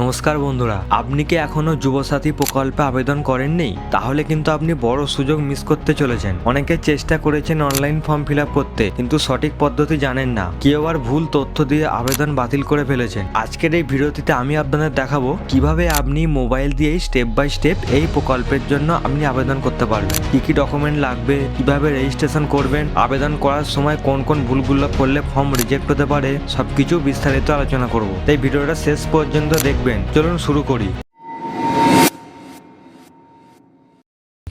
নমস্কার বন্ধুরা, আপনি কি এখনও যুবসাথী প্রকল্পে আবেদন করেননি? তাহলে কিন্তু আপনি বড় সুযোগ মিস করতে চলেছেন। অনেকে চেষ্টা করেছেন অনলাইন ফর্ম ফিল করতে, কিন্তু সঠিক পদ্ধতি জানেন না। কেউ আবার ভুল তথ্য দিয়ে আবেদন বাতিল করে ফেলেছেন। আজকের এই ভিডিওটিতে আমি আপনাদের দেখাবো কীভাবে আপনি মোবাইল দিয়েই স্টেপ বাই স্টেপ এই প্রকল্পের জন্য আপনি আবেদন করতে পারবেন। কি কি ডকুমেন্ট লাগবে, কীভাবে রেজিস্ট্রেশন করবেন, আবেদন করার সময় কোন কোন ভুলগুলো করলে ফর্ম রিজেক্ট হতে পারে, সবকিছু বিস্তারিত আলোচনা করব। তাই ভিডিওটা শেষ পর্যন্ত দেখবেন চলুন শুরু করি।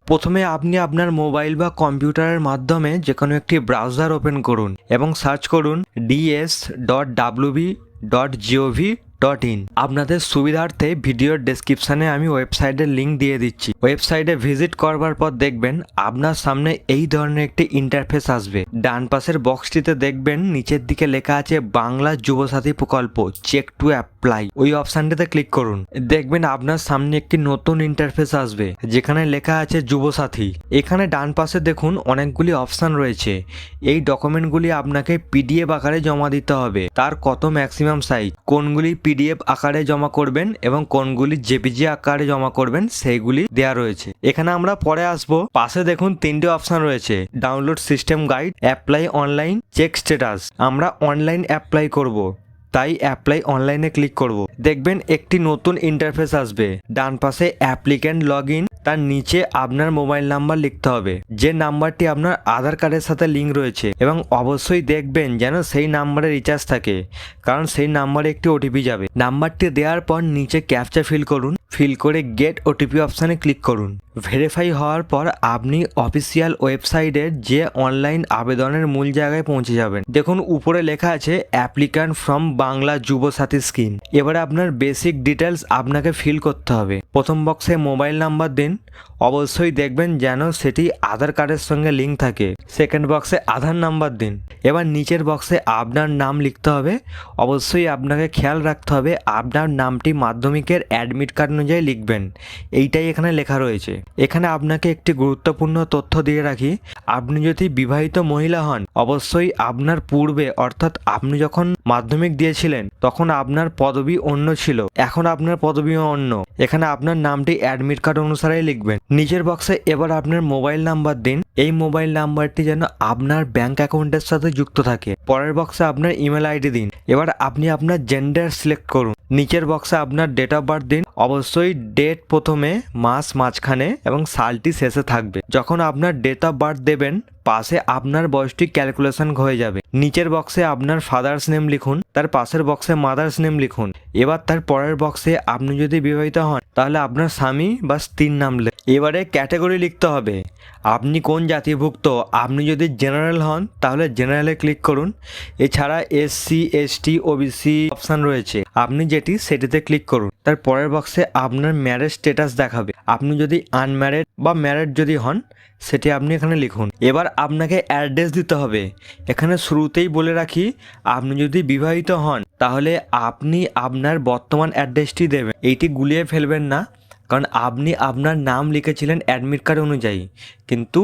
প্রথমে আপনি আপনার মোবাইল বা কম্পিউটারের মাধ্যমে যে কোনো একটি ব্রাউজার ওপেন করুন এবং সার্চ করুন DS dot WB dot GOV dot in আপনাদের সুবিধার্থে ভিডিওর ডেসক্রিপশানে আমি ওয়েবসাইটের লিঙ্ক দিয়ে দিচ্ছি। ওয়েবসাইটে ভিজিট করবার পর দেখবেন আপনার সামনে এই ধরনের একটি ইন্টারফেস আসবে। ডান পাশের বক্সটিতে দেখবেন নিচের দিকে লেখা আছে বাংলা যুবসাথী প্রকল্প চেক টু অ্যাপ্লাই ওই অপশানটিতে ক্লিক করুন। দেখবেন আপনার সামনে একটি নতুন ইন্টারফেস আসবে, যেখানে লেখা আছে যুবসাথী। এখানে ডান পাশে দেখুন অনেকগুলি অপশান রয়েছে। এই ডকুমেন্টগুলি আপনাকে পিডিএফ আকারে জমা দিতে হবে। তার কত ম্যাক্সিমাম সাইজ কোনগুলি পিডিএফ আকারে জমা করবেন এবং কোনগুলি জেপিজি আকারে জমা করবেন সেইগুলি দেওয়া রয়েছে। এখানে আমরা পরে আসব। পাশে দেখুন তিনটে অপশন রয়েছে। Download system guide, apply online, check status. আমরা অনলাইন অ্যাপ্লাই করব। তাই অ্যাপ্লাই অনলাইনে ক্লিক করব। দেখবেন একটি নতুন ইন্টারফেস আসবে। ডান পাশে অ্যাপ্লিক্যান্ট লগ ইন। তার নিচে আপনার মোবাইল নাম্বার লিখতে হবে। যে নাম্বারটি আপনার আধার কার্ডের সাথে লিঙ্ক রয়েছে এবং অবশ্যই দেখবেন যেন সেই নাম্বারে রিচার্জ থাকে, কারণ সেই নাম্বারে একটি ওটিপি যাবে। নাম্বারটি দেওয়ার পর নিচে ক্যাপচা ফিল করুন। ফিল করে গেট ওটিপি অপশানে ক্লিক করুন। ভেরিফাই হওয়ার পর আপনি অফিসিয়াল ওয়েবসাইটের যে অনলাইন আবেদনের মূল জায়গায় পৌঁছে যাবেন। দেখুন, উপরে লেখা আছে অ্যাপ্লিক্যান্ট ফ্রম বাংলা যুব সাথী স্কিম। এবারে আপনার বেসিক ডিটেলস আপনাকে ফিল করতে হবে। প্রথম বক্সে মোবাইল নাম্বার দিন। অবশ্যই দেখবেন যেন সেটি আধার কার্ডের সঙ্গে লিঙ্ক থাকে। সেকেন্ড বক্সে আধার নাম্বার দিন। এবার নিচের বক্সে আপনার নাম লিখতে হবে। অবশ্যই আপনাকে খেয়াল রাখতে হবে, আপনার নামটি মাধ্যমিকের অ্যাডমিট কার্ড অনুযায়ী লিখবেন। এইটাই এখানে লেখা রয়েছে। এখানে আপনাকে একটি গুরুত্বপূর্ণ তথ্য দিয়ে রাখি। আপনি যদি বিবাহিত মহিলা হন, অবশ্যই আপনার পূর্বে, অর্থাৎ আপনি যখন মাধ্যমিক দিয়েছিলেন, তখন আপনার পদবি অন্য ছিল। এখন আপনার পদবি অন্য। এখানে আপনার নামটি অ্যাডমিট কার্ড অনুসারেই লিখবেন। নিচের বক্সে এবার আপনার মোবাইল নাম্বার দিন। এই মোবাইল নাম্বারটি যেন আপনার ব্যাংক অ্যাকাউন্টের সাথে যুক্ত থাকে। পরের বক্সে আপনার ইমেল আইডি দিন। এবার আপনি আপনার জেন্ডার সিলেক্ট করুন। নিচের বক্সে আপনার ডেট অফ বার্থ দিন। অবশ্যই ডেট প্রথমে, মাস মাঝখানে এবং সালটি শেষে থাকবে। যখন আপনার ডেট অফ বার্থ দেবেন, পাশে আপনার বয়সটি ক্যালকুলেশন হয়ে যাবে। নিচের বক্সে আপনার ফাদার্স নেম লিখুন, তার পাশের বক্সে মাদার্স নেম লিখুন। এবার তার পরের বক্সে আপনি যদি বিবাহিত হন, তাহলে আপনার স্বামী বা স্ত্রীর নাম এবারে ক্যাটাগরি লিখতে হবে। আপনি কোন জাতিভুক্ত? আপনি যদি জেনারেল হন, তাহলে জেনারেলে ক্লিক করুন। এছাড়া এসসি এসটি ওবিসি অপশান রয়েছে। আপনি যেটি, সেটিতে ক্লিক করুন। তার পরের বক্সে আপনার ম্যারেজ স্ট্যাটাস দেখাবে। আপনি যদি আনম্যারেড বা ম্যারেড যদি হন, সেটি আপনি এখানে লিখুন। এবার আপনাকে অ্যাড্রেস দিতে হবে। এখানে শুরুতেই বলে রাখি, আপনি যদি বিবাহিত হন, তাহলে আপনি আপনার বর্তমান অ্যাড্রেসটি দেবেন। এইটি গুলিয়ে ফেলবেন না। কারণ আপনি আপনার নাম লিখেছিলেন অ্যাডমিট কার্ড অনুযায়ী। কিন্তু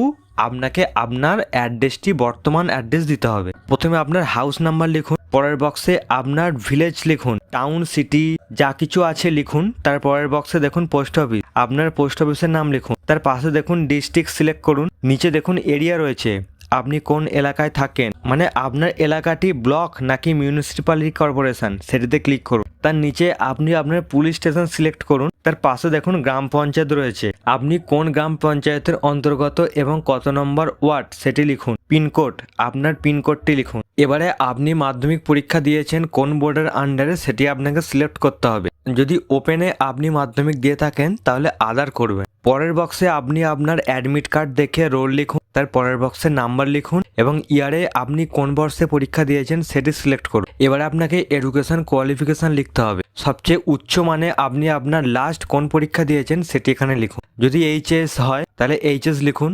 আপনাকে আপনার অ্যাড্রেসটি বর্তমান অ্যাড্রেস দিতে হবে। প্রথমে আপনার হাউস নাম্বার লিখুন, পরের বক্সে আপনার ভিলেজ লিখুন টাউন সিটি যা কিছু আছে লিখুন। তার পরের বক্সে দেখুন পোস্ট অফিস আপনার পোস্ট অফিসের নাম লিখুন। তার পাশে দেখুন ডিস্ট্রিক্ট সিলেক্ট করুন, নিচে দেখুন এরিয়া রয়েছে। আপনি কোন এলাকায় থাকেন? মানে আপনার এলাকাটি ব্লক নাকি মিউনিসিপ্যালিটি কর্পোরেশন? সেটিতে ক্লিক করুন। তার নিচে আপনি আপনার পুলিশ স্টেশন সিলেক্ট করুন। তার পাশে দেখুন গ্রাম পঞ্চায়েত রয়েছে। আপনি কোন গ্রাম পঞ্চায়েতের অন্তর্গত এবং কত নম্বর ওয়ার্ড সেটি লিখুন। পিনকোড, আপনার পিনকোডটি লিখুন। এবারে আপনি মাধ্যমিক পরীক্ষা দিয়েছেন কোন বোর্ডের আন্ডারে সেটি আপনাকে সিলেক্ট করতে হবে। যদি ওপেনে আপনি মাধ্যমিক দিয়ে থাকেন তাহলে আদার করবেন। পরের বক্সে আপনি আপনার অ্যাডমিট কার্ড দেখে রোল লিখুন। তার পরের বক্সে নাম্বার লিখুন এবং ইয়ারে আপনি কোন বর্ষে পরীক্ষা দিয়েছেন সেটি সিলেক্ট করুন। এবারে আপনাকে এডুকেশন কোয়ালিফিকেশন লিখতে হবে। সবচেয়ে উচ্চ মানে আপনি আপনার লাস্ট কোন পরীক্ষা দিয়েছেন সেটি এখানে লিখুন। যদি এইচএস হয়, তাহলে এইচএস লিখুন।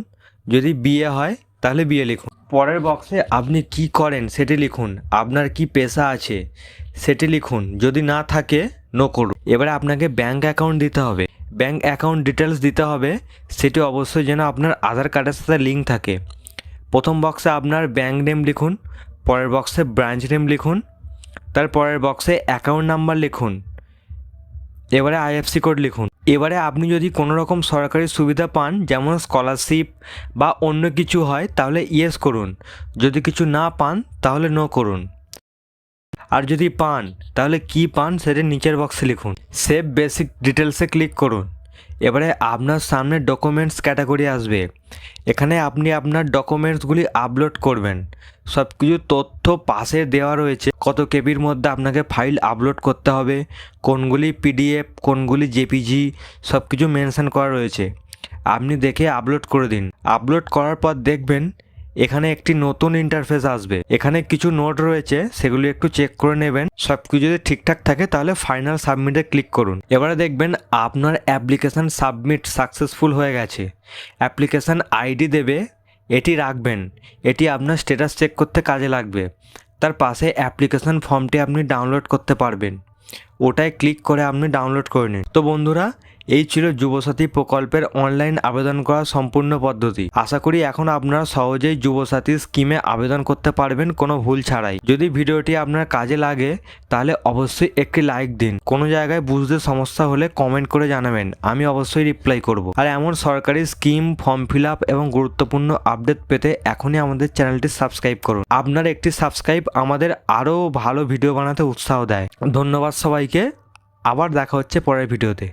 যদি বিএ হয়, তাহলে বিএ লিখুন। পরের বক্সে আপনি কি করেন সেটি লিখুন। আপনার কি পেশা আছে সেটি লিখুন। যদি না থাকে নো করুন। এবারে আপনাকে ব্যাঙ্ক অ্যাকাউন্ট দিতে হবে। ব্যাংক অ্যাকাউন্ট ডিটেলস দিতে হবে, সেটি অবশ্যই যেন আপনার আধার কার্ডের সাথে লিঙ্ক থাকে। প্রথম বক্সে আপনার ব্যাংক নেম লিখুন, পরের বক্সে ব্রাঞ্চ নেম লিখুন, তার পরের বক্সে অ্যাকাউন্ট নাম্বার লিখুন, এবারে আইএফসি কোড লিখুন। এবারে আপনি যদি কোনো রকম সরকারি সুবিধা পান, যেমন স্কলারশিপ বা অন্য কিছু হয়, তাহলে ইয়েস করুন। যদি কিছু না পান, তাহলে নো করুন। আর যদি পান, তাহলে কি পান সেটা নিচের বক্সে লিখুন। সেভ বেসিক ডিটেলসে ক্লিক করুন। এবারে আপনার সামনে ডকুমেন্টস ক্যাটাগরি আসবে। এখানে আপনি আপনার ডকুমেন্টসগুলি আপলোড করবেন। সব কিছু তথ্য পাশে দেওয়া রয়েছে। কত কেবির মধ্যে আপনাকে ফাইল আপলোড করতে হবে, কোনগুলি পিডিএফ কোনগুলি জেপিজি সব কিছু মেনশন করা রয়েছে। আপনি দেখে আপলোড করে দিন। আপলোড করার পর দেখবেন এখানে একটি নতুন ইন্টারফেস আসবে। এখানে কিছু নোট রয়েছে, সেগুলি একটু চেক করে নেবেন। সব কিছু যদি ঠিকঠাক থাকে, তাহলে ফাইনাল সাবমিটে ক্লিক করুন। এবারে দেখবেন আপনার অ্যাপ্লিকেশান সাবমিট সাকসেসফুল হয়ে গেছে। অ্যাপ্লিকেশান আইডি দেবে, এটি রাখবেন। এটি আপনার স্ট্যাটাস চেক করতে কাজে লাগবে। তার পাশে অ্যাপ্লিকেশান ফর্মটি আপনি ডাউনলোড করতে পারবেন। ওটায় ক্লিক করে আপনি ডাউনলোড করে নিন। তো বন্ধুরা এই ছিল যুবসাথী প্রকল্পের অনলাইন আবেদন করার সম্পূর্ণ পদ্ধতি। আশা করি এখন আপনারা সহজেই যুবসাথী স্কিমে আবেদন করতে পারবেন, কোনো ভুল ছাড়াই। যদি ভিডিওটি আপনার কাজে লাগে, তাহলে অবশ্যই একটি লাইক দিন। কোনো জায়গায় বুঝতে সমস্যা হলে কমেন্ট করে জানাবেন, আমি অবশ্যই রিপ্লাই করব। আর এমন সরকারি স্কিম ফর্ম ফিল আপ এবং গুরুত্বপূর্ণ আপডেট পেতে এখনই আমাদের চ্যানেলটি সাবস্ক্রাইব করুন। আপনার একটি সাবস্ক্রাইব আমাদের আরও ভালো ভিডিও বানাতে উৎসাহ দেয়। ধন্যবাদ সবাইকে। আবার দেখা হচ্ছে পরের ভিডিওতে